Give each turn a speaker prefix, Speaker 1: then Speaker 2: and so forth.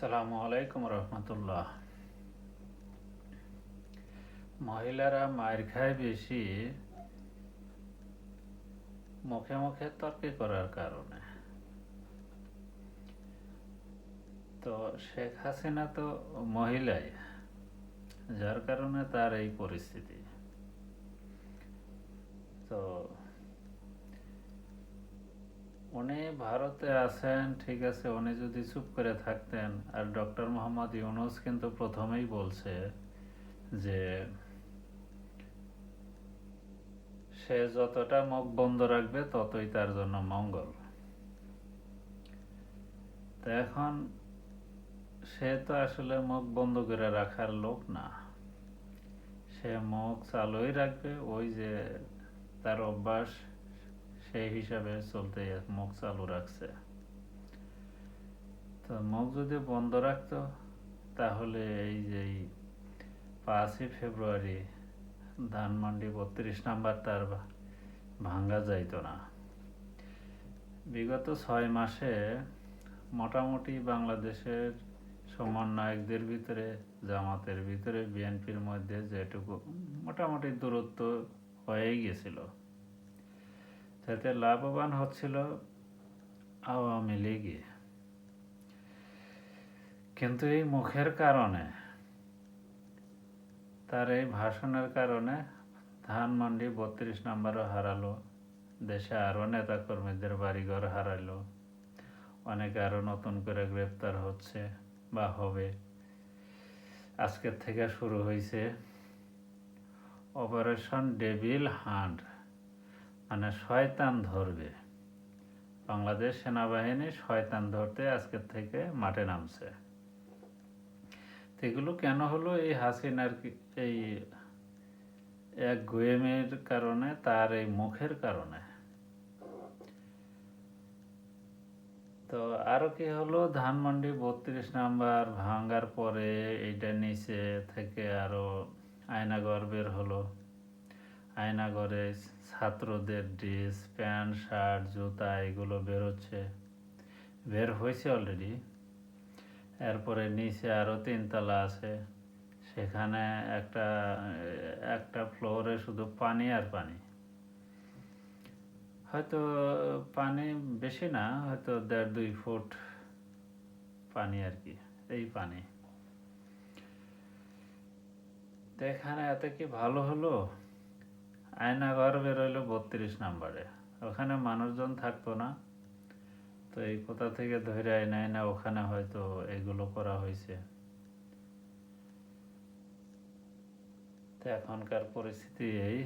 Speaker 1: সালামু আলাইকুম রহমতুল্লাহ। মহিলারা মায়ের খায় বেশি মুখে মুখে তর্কে করার কারণে। তো শেখ হাসিনা তো মহিলাই, যার কারণে তার এই পরিস্থিতি। তো উনি ভারতে আছেন, ঠিক আছে, উনি যদি চুপ করে থাকতেন, আর ডক্টর মোহাম্মদ ইউনুস কিন্তু প্রথমেই বলছে যে সে যতটা মুখ বন্ধ রাখবে, ততই তার জন্য মঙ্গল। তো এখন সে তো আসলে মুখ বন্ধ করে রাখার লোক না। সে মুখ চালুই রাখবে, ওই যে তার অভ্যাস সেই হিসাবে চলতে মুখ চালু রাখছে। তো মুখ যদি বন্ধ রাখতো, তাহলে এই যে পাঁচই ফেব্রুয়ারি ধানমন্ডি বত্রিশ নাম্বার তার ভাঙ্গা যাইতো না। বিগত ছয় মাসে মোটামুটি বাংলাদেশের সমন্বয়কদের ভিতরে, জামাতের ভিতরে, বিএনপির মধ্যে যেটুকু, মোটামুটি দূরত্ব হয়েই গেছিল। তাতে লাভবান হচ্ছিল আওয়ামী লীগে। কিন্তু এই মুখের কারণে, তার এই ভাষণের কারণে ধানমন্ডি বত্রিশ নম্বরও হারালো, দেশে আরও নেতাকর্মীদের বাড়িঘর হারালো, অনেকে আরও নতুন করে গ্রেপ্তার হচ্ছে বা হবে। আজকের থেকে শুরু হয়েছে অপারেশন ডেভিল হান্ট মানে শয়তান ধরবে। বাংলাদেশ সেনাবাহিনী শয়তান ধরতে আজকের থেকে মাঠে নামছে। এগুলো কেন হলো? এই হাসিনার এই এক গোয়েমের কারণে, তার এই মুখের কারণে। তো আরও কি হলো? ধানমন্ডি বত্রিশ নাম্বার ভাঙ্গার পরে এইটা নিচে থেকে আরও আয়নাগর বের হলো। আয়নাগরে ছাত্রদের ড্রেস, প্যান্ট, শার্ট, জুতা এগুলো বেরোচ্ছে বের হয়েছে অলরেডি এরপরে নিচে আরও তিনতলা আছে। সেখানে একটা একটা ফ্লোরে শুধু পানি আর পানি। হয়তো পানি বেশি না, হয়তো দেড় দুই ফুট পানি আর কি, এই পানি। এখানে এত কি ভালো হলো? আয়নাঘর বেরোলো বত্রিশ নাম্বারে। ওখানে মানুষজন থাকতো না। তো এই কোথা থেকে ধরে আয়না আয়না ওখানে হয়তো এগুলো করা হয়েছে তো এখনকার পরিস্থিতি এই।